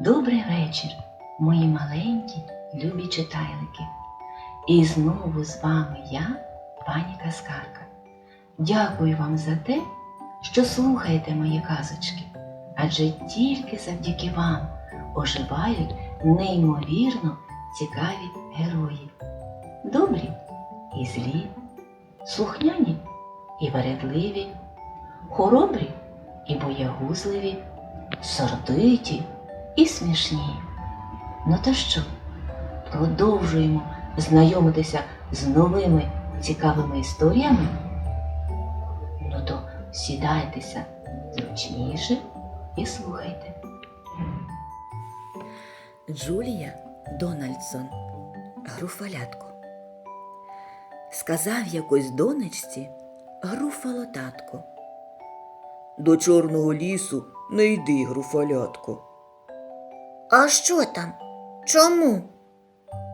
Добрий вечір, мої маленькі любі читайлики. І знову з вами я, пані Каскарка. Дякую вам за те, що слухаєте мої казочки, адже тільки завдяки вам оживають неймовірно цікаві герої. Добрі і злі, слухняні і вередливі, хоробрі і боягузливі, сердиті і смішні. Ну то що, продовжуємо знайомитися з новими цікавими історіями? Ну то сідайтеся зручніше і слухайте. Джулія Дональдсон, Груфалятко. Сказав якось донечці Груфало татко. До чорного лісу не йди, Груфалятко. А що там? Чому?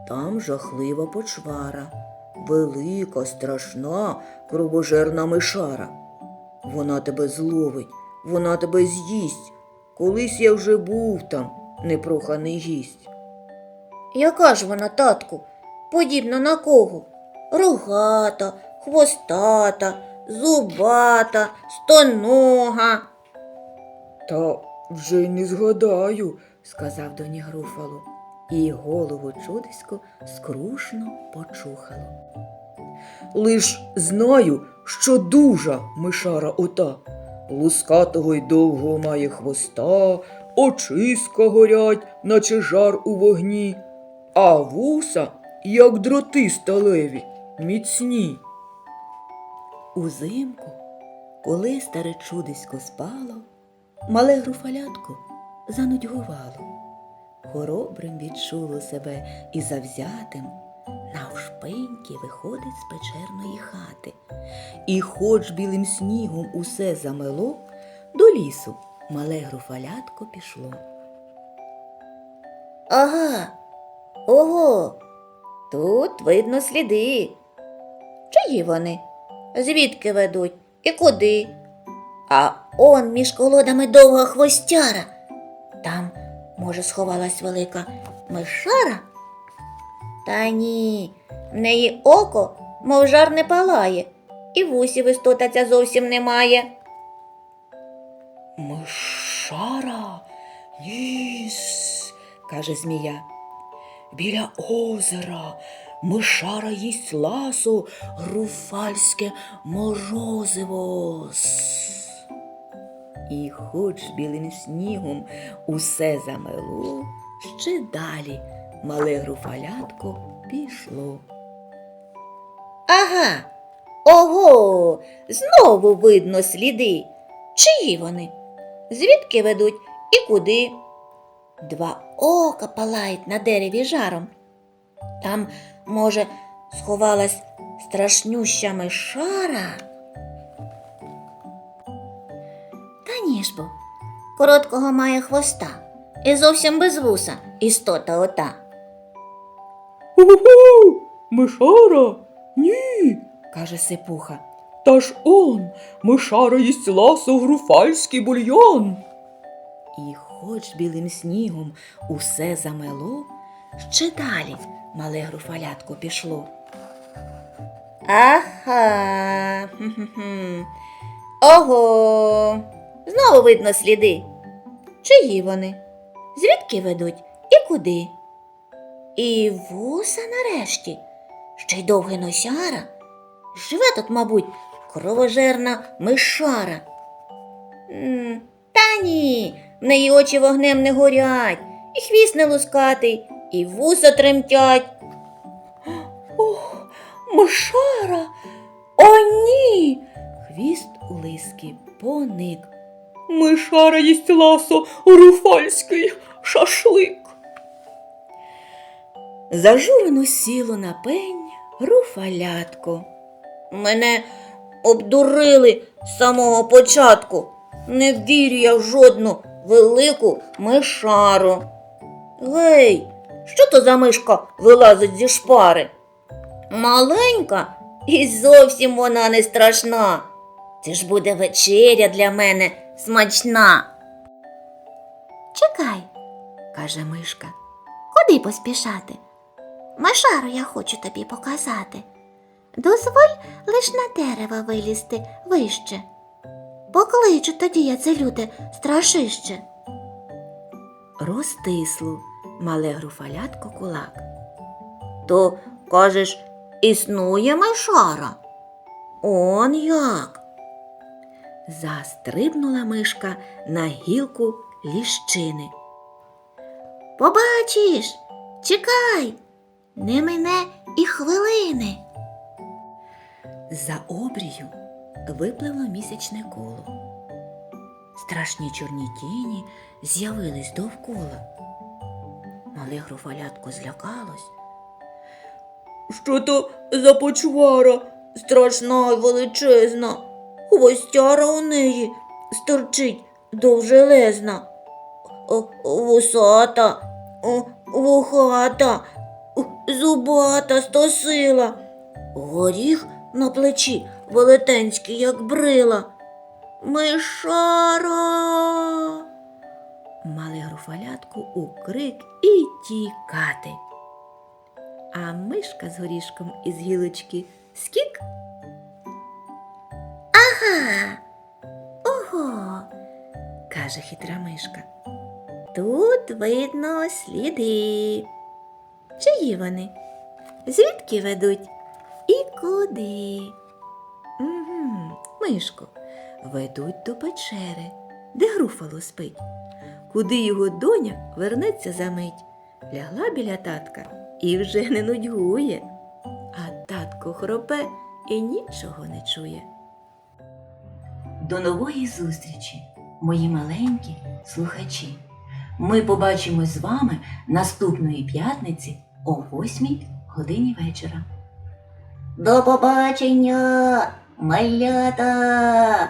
Там жахлива почвара, велика, страшна, кровожерна мишара. Вона тебе зловить, вона тебе з'їсть. Колись я вже був там, непроханий гість. Яка ж вона, татку? Подібна на кого? Рогата, хвостата, зубата, стонога. Та вже й не згадаю, сказав доні Груфало, і голову чудисько скрушно почухало. Лиш знаю, що дужа мишара ота, лускатого й довгого має хвоста, очиська горять, наче жар у вогні, а вуса, як дроти сталеві, міцні. Узимку, коли старе чудисько спало, мале груфалятко занудьгувало. Хоробрим відчуло себе і завзятим навшпиньки виходить з печерної хати. І хоч білим снігом усе замело, до лісу мале груфалятко пішло. Ага. Ого. Тут видно сліди. Чиї вони? Звідки ведуть? І куди? А он між колодами довга хвостяра. Там, може, сховалась велика мишара? Та ні, в неї око, мов жар не палає, і вусів істота ця зовсім немає. Мишара, ніс, каже змія. Біля озера мишара їсть ласо, груфальське морозиво. І хоч білим снігом усе замело, ще далі мале груфалятко пішло. Ага. Ого, знову видно сліди. Чиї вони? Звідки ведуть і куди? Два ока палають на дереві жаром. Там, може, сховалась страшнюща мишара. Бо, короткого має хвоста і зовсім без вуса істота ота. Угу, мишара? Ні, каже сипуха. Та ж он, мишара їсть ласо груфальський бульйон. І хоч білим снігом усе замело, ще далі мале груфалятко пішло. Ага. Ого. Знову видно сліди. Чиї вони? Звідки ведуть і куди? І вуса нарешті. Ще й довгий носяра. Живе тут, мабуть, кровожерна мишара. М, Та ні, в неї очі вогнем не горять, і хвіст не лускатий, і вуса тремтять. Ох, мишара! О, ні! Хвіст у лиски поник. Мишара їсть ласо руфальський шашлик. Зажурено сіло на пень руфалятко. Мене обдурили з самого початку. Не вірю я в жодну велику мишару. Гей, що то за мишка вилазить зі шпари? Маленька і зовсім вона не страшна. Це ж буде вечеря для мене смачна. Чекай, каже мишка. Куди поспішати? Машару я хочу тобі показати. Дозволь лиш на дерево вилізти вище. Покличу тоді я це люде страшище. Розтисло мале груфалятко кулак. То, кажеш, існує мишара? Он як? Застрибнула мишка на гілку ліщини. Побачиш, чекай, не мине і хвилини. За обрію випливло місячне коло. Страшні чорні тіні з'явились довкола. Мале груфалятко злякалось. Що то за почвара? Страшна й величезна, хвостяра у неї сторчить довжелезна, вусата, вухата, зубата стосила, горіх на плечі велетенський, як брила. Мишара. Мали груфалятку у крик і тікати. А мишка з горішком із гілочки скік. Каже хитра мишка. Тут видно сліди. Чиї вони? Звідки ведуть? І куди? Угу, мишко, ведуть до печери, де груфало спить. Куди його доня вернеться за мить. Лягла біля татка і вже не нудьгує. А татко хропе і нічого не чує. До нової зустрічі, мої маленькі слухачі. Ми побачимось з вами наступної п'ятниці о 8 годині вечора. До побачення, малята!